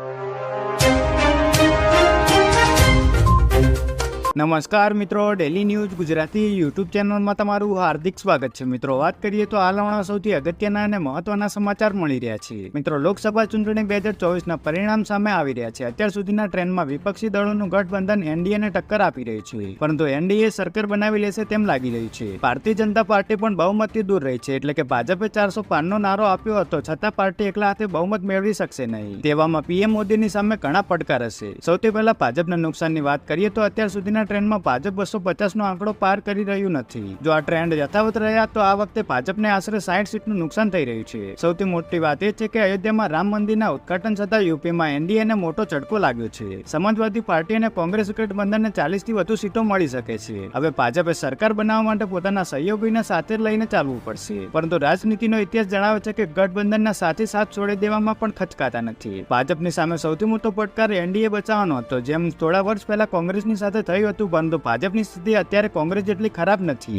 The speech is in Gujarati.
you. નમસ્કાર મિત્રો ડેલી ન્યૂઝ ગુજરાતી યુટ્યુબ ચેનલમાં તમારું હાર્દિક સ્વાગત છે. મિત્રો, વાત કરીએ તો હાલના સૌથી અગત્યના અને મહત્વના સમાચાર મળી રહ્યા છે. મિત્રો, લોકસભા ચૂંટણી બે હજાર ચોવીસના પરિણામ સામે આવી રહ્યા છે. અત્યાર સુધીના ટ્રેન્ડમાં વિપક્ષી દળોનું ગઠબંધન એનડીએને ટક્કર આપી રહ્યું છે. પરંતુ એનડીએ સરકાર બનાવી લેશે તેમ લાગી રહ્યું છે. ભારતીય જનતા પાર્ટી પણ બહુમતથી દૂર રહી છે. એટલે કે ભાજપે ચારસો પાનનો નારો આપ્યો હતો, છતાં પાર્ટી એકલા હાથે બહુમત મેળવી શકશે નહીં. તેવામાં પીએમ મોદીની સામે ઘણા પડકાર હશે. સૌથી પહેલા ભાજપના નુકસાનની વાત કરીએ તો અત્યાર સુધીના ટ્રેન્ડમાં ભાજપ બસો પચાસનો આંકડો પાર કરી રહ્યું નથી. જો આ ટ્રેન્ડ યથાવત રહ્યા, તો આ વખતે ભાજપને આશરે સાઠ સીટનું નુકસાન થઈ રહ્યું છે. સૌથી મોટી વાત એ છે કે અયોધ્યામાં રામ મંદિરના ઉદઘાટન છતાં યુપીમાં એનડીએને મોટો ચટકો લાગ્યો છે. સમાજવાદી પાર્ટી અને કોંગ્રેસ ગઠબંધનને ચાલીસથી વધુ સીટો મળી શકે છે. હવે ભાજપે સરકાર બનાવવા માટે પોતાના સહયોગીને સાથે લઈને ચાલવું પડશે. પરંતુ રાજનીતિનો ઇતિહાસ જણાવે છે કે ગઠબંધનના સાથે સાથ છોડી દેવામાં પણ ખચકાતા નથી. ભાજપની સામે સૌથી મોટો પડકાર એનડીએ બચાવવાનો હતો, જેમ થોડા વર્ષ પહેલા કોંગ્રેસની સાથે થયું હતું પરંતુ ભાજપની સ્થિતિ અત્યારે કોંગ્રેસ જેટલી ખરાબ નથી.